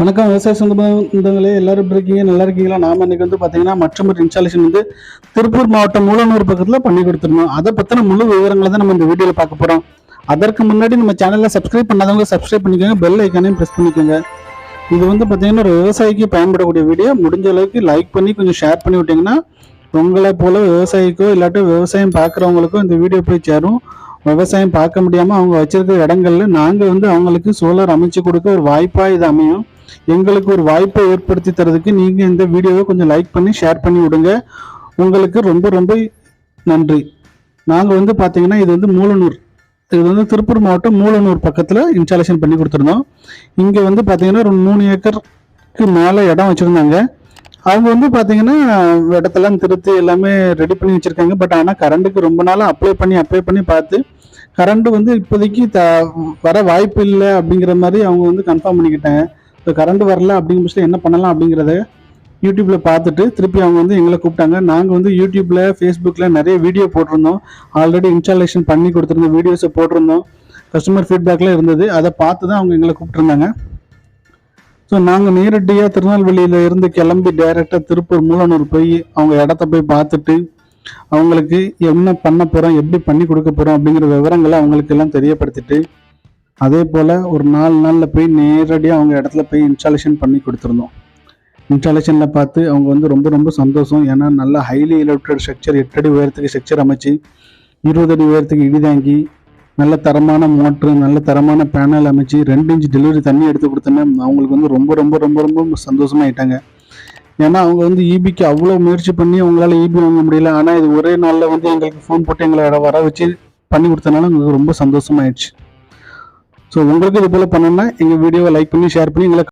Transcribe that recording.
வணக்கம். விவசாய சொந்தங்களே எல்லாரும் எப்படி இருக்கீங்க? நல்லா இருக்கீங்களா? நாம இன்னைக்கு வந்து பாத்தீங்கன்னா மற்றொரு இன்ஸ்டாலேஷன் வந்து திருப்பூர் மாவட்டம் மூலனூர் பக்கத்துல பண்ணி கொடுத்துருந்தோம் அதை பத்தின முழு விவரங்களை தான் நம்ம இந்த வீடியோல பார்க்க போறோம். அதற்கு முன்னாடி நம்ம சேனல்ல சப்ஸ்கிரைப் பண்ணாதவங்க சப்ஸ்கிரைப் பண்ணிக்கோங்க. பெல் ஐக்கானையும் பிரஸ் பண்ணிக்கோங்க. இது வந்து பாத்தீங்கன்னா ஒரு விவசாயிக்கு பயன்படக்கூடிய வீடியோ. முடிஞ்ச அளவுக்கு லைக் பண்ணி கொஞ்சம் ஷேர் பண்ணி விட்டீங்கன்னா உங்களை போல விவசாயிக்கோ இல்லாட்டி விவசாயம் பார்க்குறவங்களுக்கும் இந்த வீடியோ போய் சேரும். விவசாயம் பார்க்க முடியாமல் அவங்க வச்சிருக்கிற இடங்கள்ல நாங்கள் வந்து அவங்களுக்கு சோலார் அமைச்சு கொடுக்க ஒரு வாய்ப்பாக இது அமையும். எங்களுக்கு ஒரு வாய்ப்பை ஏற்படுத்தி தரதுக்கு நீங்கள் இந்த வீடியோவை கொஞ்சம் லைக் பண்ணி ஷேர் பண்ணி விடுங்க. உங்களுக்கு ரொம்ப ரொம்ப நன்றி. நாங்கள் வந்து பார்த்தீங்கன்னா இது வந்து மூலனூர். இது வந்து திருப்பூர் மாவட்டம் மூலனூர் பக்கத்தில் இன்ஸ்டாலேஷன் பண்ணி கொடுத்துருந்தோம். இங்கே வந்து பார்த்தீங்கன்னா ஒரு மூணு ஏக்கருக்கு மேலே இடம் வச்சுருந்தாங்க. அவங்க வந்து பார்த்தீங்கன்னா இடத்தெல்லாம் திருத்தி எல்லாமே ரெடி பண்ணி வச்சுருக்காங்க. பட் ஆனால் கரண்ட்டுக்கு ரொம்ப நாளாக அப்ளை பண்ணி அப்ளை பண்ணி பார்த்து கரண்ட்டு வந்து இப்போதைக்கு த வர வாய்ப்பு இல்லை அப்படிங்கிற மாதிரி அவங்க வந்து கன்ஃபார்ம் பண்ணிக்கிட்டாங்க. இப்போ கரண்ட் வரல அப்படிங்கிற பட்சத்தில் என்ன பண்ணலாம் அப்படிங்கிறத யூடியூப்ல பார்த்துட்டு திருப்பி அவங்க வந்து எங்களை கூப்பிட்டாங்க. நாங்கள் வந்து யூடியூப்ல ஃபேஸ்புக்கில் நிறைய வீடியோ போட்டிருந்தோம். ஆல்ரெடி இன்ஸ்டாலேஷன் பண்ணி கொடுத்துருந்தோம் வீடியோஸை போட்டிருந்தோம். கஸ்டமர் ஃபீட்பேக்கில் இருந்தது. அதை பார்த்து தான் அவங்க எங்களை கூப்பிட்டுருந்தாங்க. ஸோ நாங்கள் நேரடியாக திருநெல்வேலியில் இருந்து கிளம்பி டைரெக்டாக திருப்பூர் மூலனூர் போய் அவங்க இடத்த போய் பார்த்துட்டு அவங்களுக்கு என்ன பண்ண போகிறோம் எப்படி பண்ணி கொடுக்க போகிறோம் அப்படிங்கிற விவரங்களை அவங்களுக்கு எல்லாம் தெரியப்படுத்திட்டு அதே போல் ஒரு நாலு நாளில் போய் நேரடியாக அவங்க இடத்துல போய் இன்ஸ்டாலேஷன் பண்ணி கொடுத்துருந்தோம். இன்ஸ்டாலேஷனில் பார்த்து அவங்க வந்து ரொம்ப ரொம்ப சந்தோஷம். ஏன்னா நல்ல ஹைலி எலக்ட்ரட் ஸ்ட்ரக்சர் எட்டடி உயரத்துக்கு ஸ்ட்ரக்சர் அமைச்சு இருபது அடி உயரத்துக்கு இடிதாங்கி நல்ல தரமான மோட்ரு நல்ல தரமான பேனல் அமைச்சு ரெண்டு இன்ச் டெலிவரி தண்ணி எடுத்து கொடுத்தோன்னே அவங்களுக்கு வந்து ரொம்ப ரொம்ப ரொம்ப ரொம்ப சந்தோஷமாயிட்டாங்க. ஏன்னா அவங்க வந்து ஈபிக்கு அவ்வளோ முயற்சி பண்ணி அவங்களால ஈபி வாங்க முடியல. ஆனால் இது ஒரே நாளில் வந்து எங்களுக்கு ஃபோன் போட்டு எங்களை வர வச்சு பண்ணி கொடுத்தனால எங்களுக்கு ரொம்ப சந்தோஷமாயிடுச்சு. ஸோ உங்களுக்கு இது போல் பண்ணணும்னா எங்கள் வீடியோவை லைக் பண்ணி ஷேர் பண்ணி எங்களை